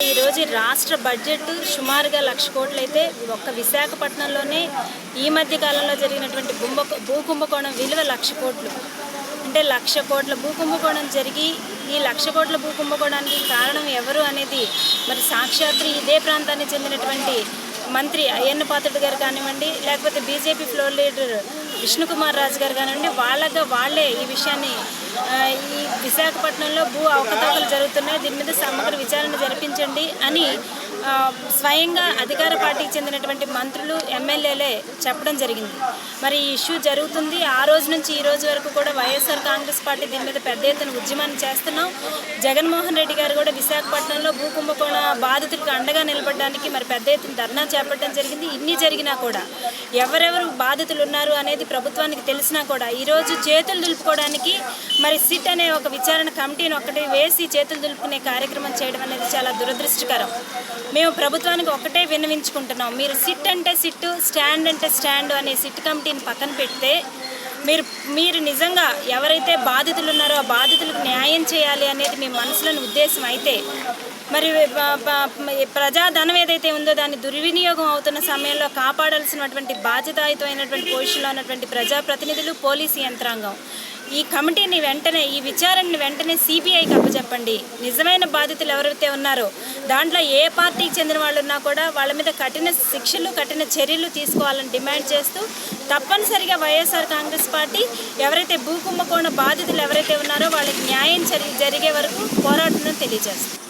ఈరోజు రాష్ట్ర బడ్జెట్ సుమారుగా లక్ష కోట్లు అయితే ఒక్క విశాఖపట్నంలోనే ఈ మధ్య కాలంలో జరిగినటువంటి కుంభ భూ కుంభకోణం విలువ లక్ష కోట్లు. అంటే లక్ష కోట్ల భూకుంభకోణం జరిగి ఈ లక్ష కోట్ల భూకుంభకోణానికి కారణం ఎవరు అనేది మరి సాక్షాత్రి ఇదే ప్రాంతానికి చెందినటువంటి మంత్రి అయ్యన్న పాత్రుడు గారు కానివ్వండి లేకపోతే BJP floor leader Vishnukumar Raju గారు కానివ్వండి వాళ్ళగా వాళ్ళే ఈ విషయాన్ని ఈ విశాఖపట్నంలో భూ అవకతవకలు జరుగుతున్నాయి. దీని మీద సమగ్ర విచారణ జరిపించండి అని స్వయంగా అధికార పార్టీకి చెందినటువంటి మంత్రులు ఎమ్మెల్యేలే చెప్పడం జరిగింది. మరి ఈ ఇష్యూ జరుగుతుంది. ఆ రోజు నుంచి ఈ రోజు వరకు కూడా వైఎస్ఆర్ కాంగ్రెస్ పార్టీ దీని మీద పెద్ద ఎత్తున ఉద్యమాన్ని చేస్తున్నాం. జగన్మోహన్ రెడ్డి గారు కూడా విశాఖపట్నంలో భూ కుంభకోణ బాధితులకు అండగా నిలబడడానికి మరి పెద్ద ఎత్తున ధర్నా చేపట్టడం జరిగింది. ఇన్ని జరిగినా కూడా ఎవరెవరు బాధితులు ఉన్నారు అనేది ప్రభుత్వానికి తెలిసినా కూడా ఈరోజు చేతులు దులుపుకోవడానికి మరి సిట్ అనే ఒక విచారణ కమిటీని ఒకటి వేసి చేతులు దులుపుకునే కార్యక్రమం చేయడం అనేది చాలా దురదృష్టకరం. మేము ప్రభుత్వానికి ఒకటే విన్నవించుకుంటున్నాం. మీరు సిట్ అంటే సిట్టు స్టాండ్ అంటే స్టాండ్ అనే సిట్ కమిటీని పక్కన పెడితే మీరు మీరు నిజంగా ఎవరైతే బాధితులు ఉన్నారో ఆ బాధితులకు న్యాయం చేయాలి అనేది మీ మనసులోని ఉద్దేశం అయితే మరి ప్రజాధనం ఏదైతే ఉందో దాన్ని దుర్వినియోగం అవుతున్న సమయంలో కాపాడాల్సినటువంటి బాధ్యతాయుతమైనటువంటి పొజిషన్లో ఉన్నటువంటి ప్రజాప్రతినిధులు పోలీసు యంత్రాంగం. ఈ కమిటీని వెంటనే ఈ విచారణని వెంటనే సిబిఐకి అప్పచెప్పండి. నిజమైన బాధితులు ఎవరైతే ఉన్నారో దాంట్లో ఏ పార్టీకి చెందిన వాళ్ళు ఉన్నా కూడా వాళ్ళ మీద కఠిన శిక్షలు కఠిన చర్యలు తీసుకోవాలని డిమాండ్ చేస్తూ తప్పనిసరిగా వైఎస్ఆర్ కాంగ్రెస్ పార్టీ ఎవరైతే భూ కుంభకోణ బాధితులు ఎవరైతే ఉన్నారో వాళ్ళకి న్యాయం జరి- జరిగే వరకు పోరాటం తెలియజేస్తుంది.